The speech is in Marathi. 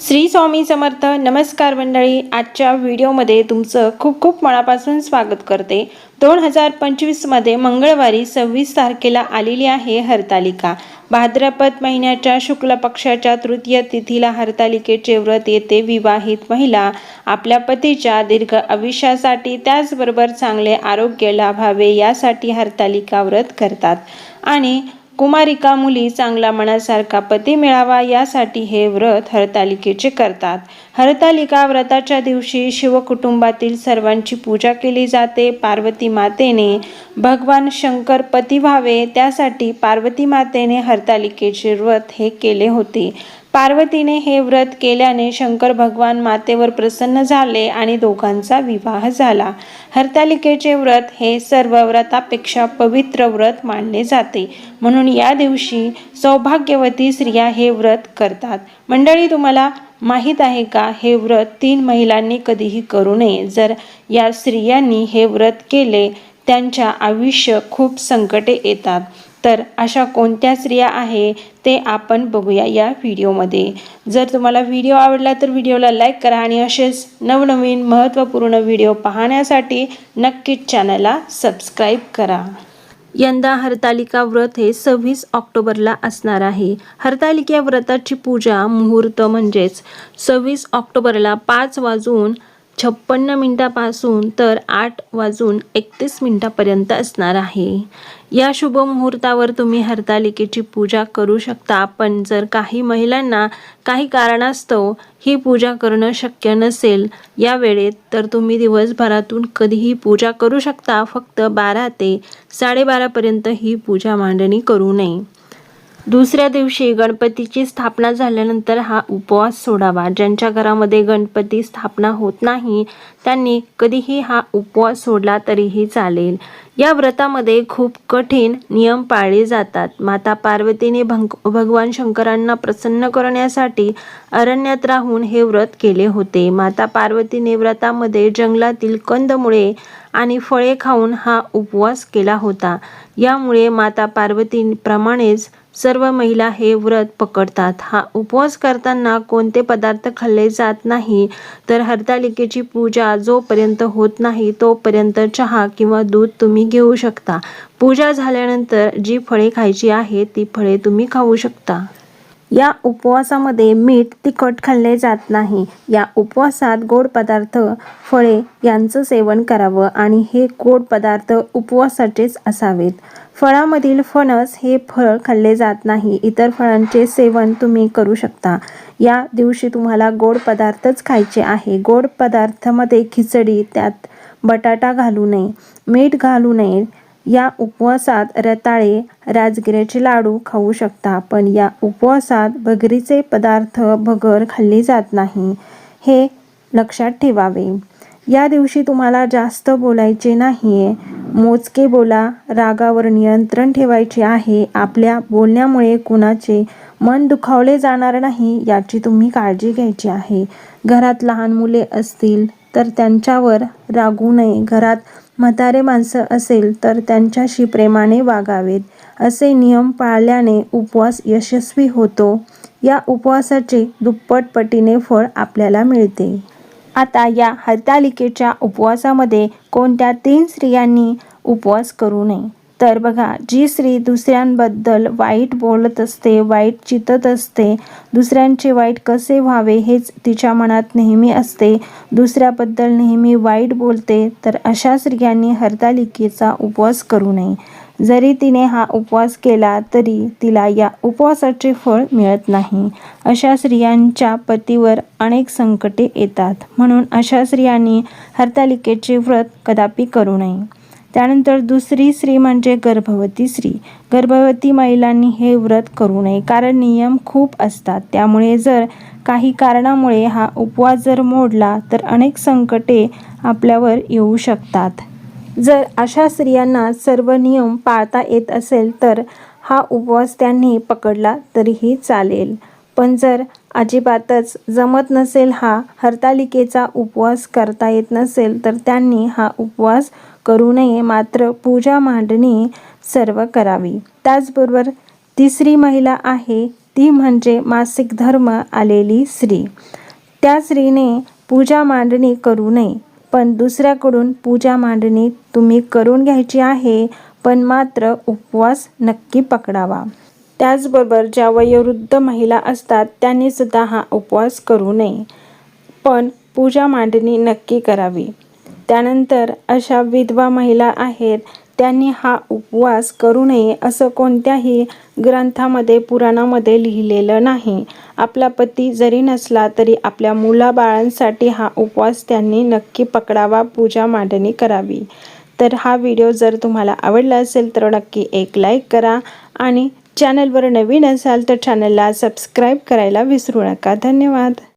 श्री स्वामी समर्थ नमस्कार मंडळी. आजच्या व्हिडिओमध्ये तुमचं खूप खूप मनापासून स्वागत करते. दोन हजार पंचवीसमध्ये मंगळवारी सव्वीस तारखेला आलेली आहे हरतालिका. भाद्रपद महिन्याच्या शुक्ल पक्षाच्या तृतीय तिथीला हरतालिकेचे व्रत येते. विवाहित महिला आपल्या पतीच्या दीर्घ आयुष्यासाठी त्याचबरोबर चांगले आरोग्य लाभावे यासाठी हरतालिका व्रत करतात. आणि कुमारिका मुली चांगला मनासारखा पती मिळावा यासाठी हे व्रत हरतालिकेचे करतात. हरतालिका व्रताच्या दिवशी शिवकुटुंबातील सर्वांची पूजा केली जाते. पार्वती मातेने भगवान शंकर पती व्हावे त्यासाठी पार्वती मातेने हरतालिकेचे व्रत हे केले होते. पार्वतीने हे व्रत केल्याने शंकर भगवान मातेवर प्रसन्न झाले आणि दोघांचा विवाह झाला. हरतालिकेचे व्रत हे सर्व व्रतापेक्षा पवित्र व्रत मानले जाते. म्हणून या दिवशी सौभाग्यवती स्त्रिया हे व्रत करतात. मंडळी तुम्हाला माहीत आहे का? हे व्रत तीन महिलांनी कधीही करू नये. जर या स्त्रियांनी हे व्रत केले त्यांच्या आयुष्य खूप संकटे येतात. तर अशा कोणत्या स्त्रिया आहे ते आपण बघूया या व्हिडिओमध्ये. जर तुम्हाला व्हिडिओ आवडला तर व्हिडिओला लाईक करा आणि असेच नवनवीन महत्त्वपूर्ण व्हिडिओ पाहण्यासाठी नक्कीच चॅनलला सबस्क्राईब करा. यंदा हरतालिका व्रत हे सव्वीस ऑक्टोबरला असणार आहे. हरतालिका व्रताची पूजा मुहूर्त म्हणजेच सव्वीस ऑक्टोबरला पाच वाजून छप्पन्न मिनटापासून तर आठ वाजून एकतीस मिनटापर्यंत असणार आहे. या शुभ मुहूर्तावर तुम्ही हरतालिकेची पूजा करू शकता पण जर काही महिलांना काही कारणास्तव ही पूजा करणं शक्य नसेल या वेळेत तर तुम्ही दिवसभरातून कधीही पूजा करू शकता. फक्त बारा ते साडेबारापर्यंत ही पूजा मांडणी करू नये. दुसऱ्या दिवशी गणपतीची स्थापना झाल्यानंतर हा उपवास सोडावा. ज्यांच्या घरामध्ये गणपती स्थापना होत नाही त्यांनी कधीही हा उपवास सोडला तरीही चालेल. या व्रतामध्ये खूप कठीण नियम पाळले जातात. माता पार्वतीने भंग भगवान शंकरांना प्रसन्न करण्यासाठी अरण्यात राहून हे व्रत केले होते. माता पार्वतीने व्रतामध्ये जंगलातील कंदमुळे आणि फळे खाऊन हा उपवास केला होता. यामुळे माता पार्वतीप्रमाणेच सर्व महिला हे व्रत पकडतात. हा उपवास करताना कोणते पदार्थ खाल्ले जात नाही तर हरतालिकेची पूजा जोपर्यंत होत नाही तोपर्यंत चहा किंवा दूध तुम्ही घेऊ शकता. पूजा झाल्यानंतर जी फळे खायची आहेत ती फळे तुम्ही खाऊ शकता. या उपवासामध्ये मीठ तिखट खाल्ले जात नाही. या उपवासात गोड पदार्थ फळे यांचं सेवन करावं आणि हे गोड पदार्थ उपवासाचेच असावेत. फळामधील फणस हे फळ खाल्ले जात नाही. इतर फळांचे सेवन तुम्ही करू शकता. या दिवशी तुम्हाला गोड पदार्थच खायचे आहे. गोड पदार्थामध्ये खिचडी त्यात बटाटा घालू नये. मीठ घालू नये. या उपवासात रताळे राजगिऱ्याचे लाडू खाऊ शकता पण या उपवासात भगरीचे पदार्थ भगर खाल्ली जात नाही हे लक्षात ठेवावे. या दिवशी तुम्हाला जास्त बोलायचे नाही मोजके बोला रागावर नियंत्रण ठेवायचे आहे. आपल्या बोलण्यामुळे कुणाचे मन दुखावले जाणार नाही याची तुम्ही काळजी घ्यायची आहे. घरात लहान मुले असतील तर त्यांच्यावर रागू नये. घरात म्हातारे माणसं असेल तर त्यांच्याशी प्रेमाने वागावेत. असे नियम पाळल्याने उपवास यशस्वी होतो. या उपवासाचे दुप्पट पटीने फळ आपल्याला मिळते. आता या हरतालिकेच्या उपवासामध्ये कोणत्या तीन स्त्रियांनी उपवास करू नये? तर बघा जी स्त्री दुसऱ्यांबद्दल वाईट बोलत असते वाईट चितत असते दुसऱ्यांचे वाईट कसे व्हावे हेच तिच्या मनात नेहमी असते. दुसऱ्याबद्दल नेहमी वाईट बोलते तर अशा स्त्रियांनी हरतालिकेचा उपवास करू नये. जरी तिने हा उपवास केला तरी तिला या उपवासाचे फळ मिळत नाही. अशा स्त्रियांच्या पतीवर अनेक संकटे येतात. म्हणून अशा स्त्रियांनी हरतालिकेचे व्रत कदापि करू नये. त्यानंतर दुसरी स्त्री म्हणजे गर्भवती स्त्री. गर्भवती महिलांनी हे व्रत करू नये कारण नियम खूप असतात. त्यामुळे जर काही कारणामुळे हा उपवास जर मोडला तर अनेक संकटे आपल्यावर येऊ शकतात. जर अशा स्त्रियांना सर्व नियम पाळता येत असेल तर हा उपवास त्यांनी पकडला तरीही चालेल. पण जर अजिबातच जमत नसेल हा हरतालिकेचा उपवास करता येत नसेल तर त्यांनी हा उपवास करू नये मात्र पूजा मांडणी सर्व करावी. त्याचबरोबर तिसरी महिला आहे ती म्हणजे मासिक धर्म आलेली स्त्री. त्या स्त्रीने पूजा मांडणी करू नये पण दुसऱ्याकडून पूजा मांडणी तुम्ही करून घ्यायची आहे पण मात्र उपवास नक्की पकडावा. त्याचबरोबर ज्या वयोवृद्ध महिला असतात त्यांनी सुद्धा हा उपवास करू नये पण पूजा मांडणी नक्की करावी. त्यानंतर अशा विधवा महिला आहेत त्यांनी हा उपवास करू नये असं कोणत्याही ग्रंथामध्ये पुराणामध्ये लिहिलेलं नाही. आपला पती जरी नसला तरी आपल्या मुलाबाळांसाठी हा उपवास त्यांनी नक्की पकडावा पूजा मांडणी करावी. तर हा व्हिडिओ जर तुम्हाला आवडला असेल तर नक्की एक लाईक करा आणि चॅनलवर नवीन असाल तर चॅनलला सबस्क्राईब करायला विसरू नका. धन्यवाद.